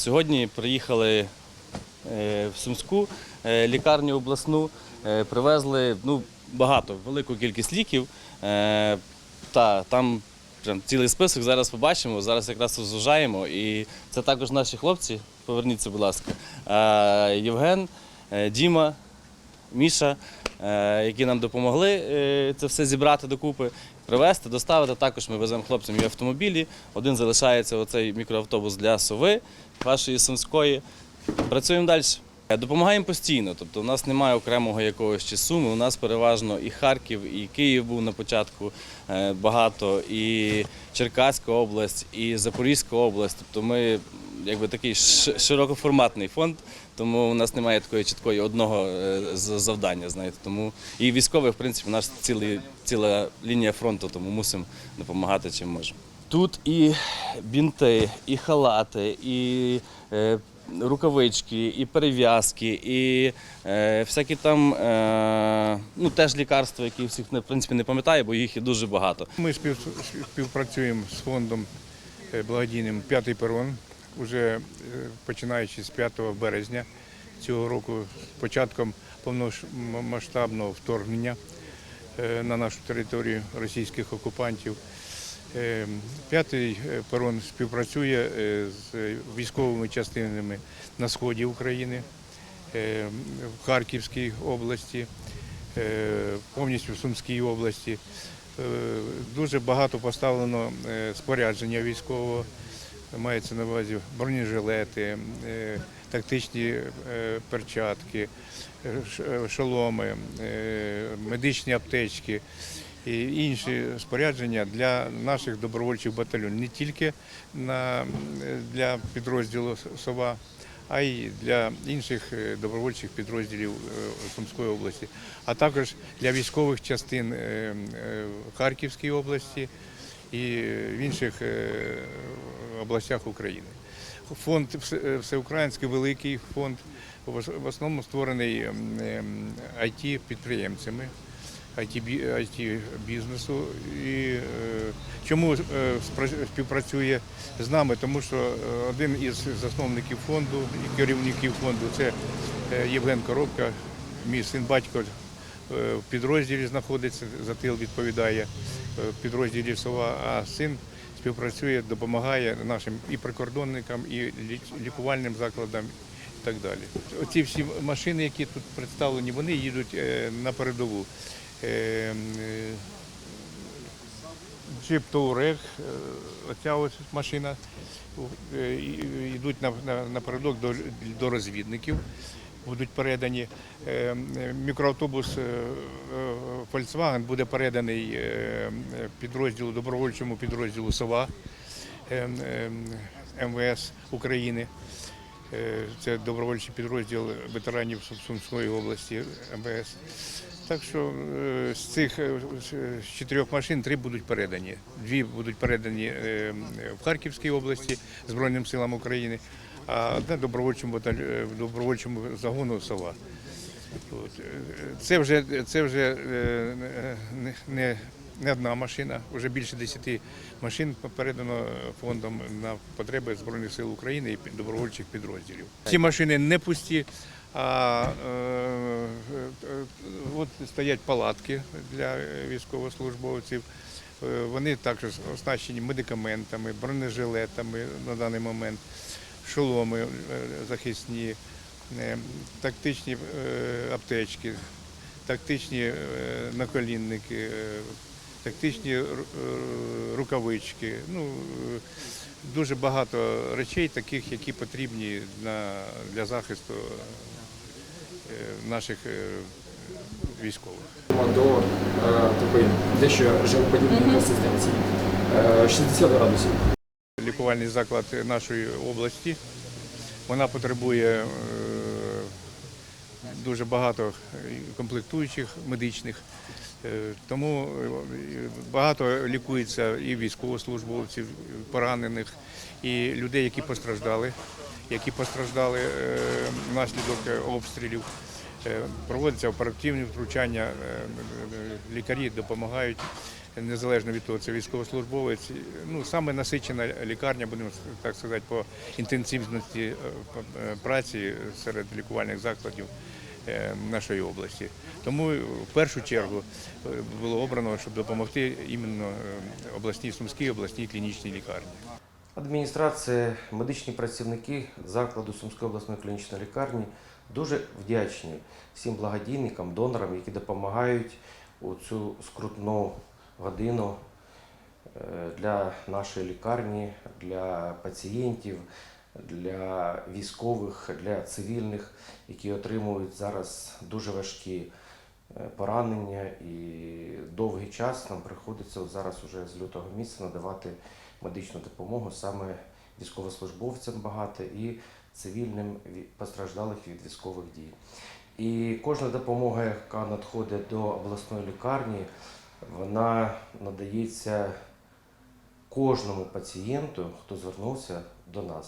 Сьогодні приїхали е, в Сумську е, лікарню обласну, е, привезли ну, багато, велику кількість ліків. Та там прям цілий список зараз побачимо. Зараз якраз зужаємо. І це також наші хлопці. Поверніться, будь ласка. Євген, Діма, Міша, які нам допомогли це все зібрати докупи, привезти, доставити. Також ми веземо хлопцям і автомобілі. Один залишається оцей мікроавтобус для сови вашої сумської. Працюємо далі. Допомагаємо постійно, тобто у нас немає окремого якогось чи суми. У нас переважно і Харків, і Київ був на початку е, багато, і Черкаська область, і Запорізька область. Тобто ми якби такий широкоформатний фонд, тому у нас немає такої чіткої одного е, завдання. Знаєте, тому і військових, в принципі, у нас цілий, ціла лінія фронту, тому мусимо допомагати чим можемо. Тут і бінти, і халати, і е, рукавички, і перев'язки, і е, всякі там е, ну, теж лікарства, які всіх не- в принципі не пам'ятаю, бо їх є дуже багато. Ми спів- співпрацюємо з фондом е, благодійним П'ятий перон, уже е, починаючи з 5 березня цього року, з початком повномасштабного вторгнення е, на нашу територію російських окупантів. Е, П'ятий перон співпрацює з військовими частинами на сході України, в Харківській області, повністю в Сумській області. Дуже багато поставлено спорядження військового, мається на увазі бронежилети, е, тактичні е, перчатки, е, шоломи, медичні аптечки і інші спорядження для наших добровольчих батальйонів, не тільки для підрозділу Сова, а й для інших добровольчих підрозділів Сумської області, а також для військових частин в Харківській області і в інших е, областях України. Фонд е, всеукраїнський великий фонд, в ос- в основному створений it підприємцями. IT бізнесу. І е, чому співпрацює з нами? Тому що один із засновників фонду і керівників фонду це Євген Коробка, мій син батько в підрозділі знаходиться, за тил відповідає е, в підрозділі Сова, а син співпрацює, допомагає нашим і прикордонникам, і лікувальним закладам. І так далі. Оці всі машини, які тут представлені, вони їдуть е, на передову. Е, е, Джип е, оця ось машина, е, йдуть на, до, до розвідників, будуть передані. Е, Мікроавтобус е, е, Volkswagen буде переданий підрозділу, добровольчому підрозділу Сова МВС України. Це добровольчий підрозділ ветеранів Сум- Сумської області МВС. Так що з цих з- чотирьох машин три будуть передані. Дві будуть передані в Харківській області Збройним силам України, а одна добровольчому е, добровольчому загону. Е, Це вже, це вже е, не, не, одна машина, вже більше 10 машин передано фондом на потреби Збройних сил України і добровольчих підрозділів. Ці машини не пусті, а е, от стоять палатки для військовослужбовців. Вони також оснащені медикаментами, бронежилетами на даний момент, шоломи е, захисні, е, тактичні е, аптечки, тактичні наколінники, тактичні рукавички. Ну, дуже багато речей, таких, які потрібні для захисту наших військових. до такої дещо живоподібної консистенції. Е, 60 градусів. Лікувальний заклад нашої області. Вона потребує е, дуже багато комплектуючих медичних, Е, тому е, багато лікується і військовослужбовців, поранених, і людей, які постраждали, які постраждали внаслідок обстрілів. Проводяться оперативні втручання, лікарі допомагають незалежно від того, це військовослужбовець. Ну, саме насичена лікарня, будемо так сказати, по інтенсивності е, е, праці серед лікувальних закладів е, нашої області. Тому в першу чергу було обрано, щоб допомогти іменно обласній Сумській обласній клінічній лікарні. Адміністрація, медичні працівники закладу Сумської обласної клінічної лікарні дуже вдячні всім благодійникам, донорам, які допомагають у цю скрутну годину е, для нашої лікарні, для пацієнтів, для військових, для цивільних, які отримують зараз дуже важкі е, поранення і довгий час нам приходиться зараз уже з лютого місяця надавати медичну допомогу саме військовослужбовцям багато і цивільним ві- постраждалих від військових дій. І кожна допомога, яка надходить до обласної лікарні, вона надається кожному пацієнту, хто звернувся до нас.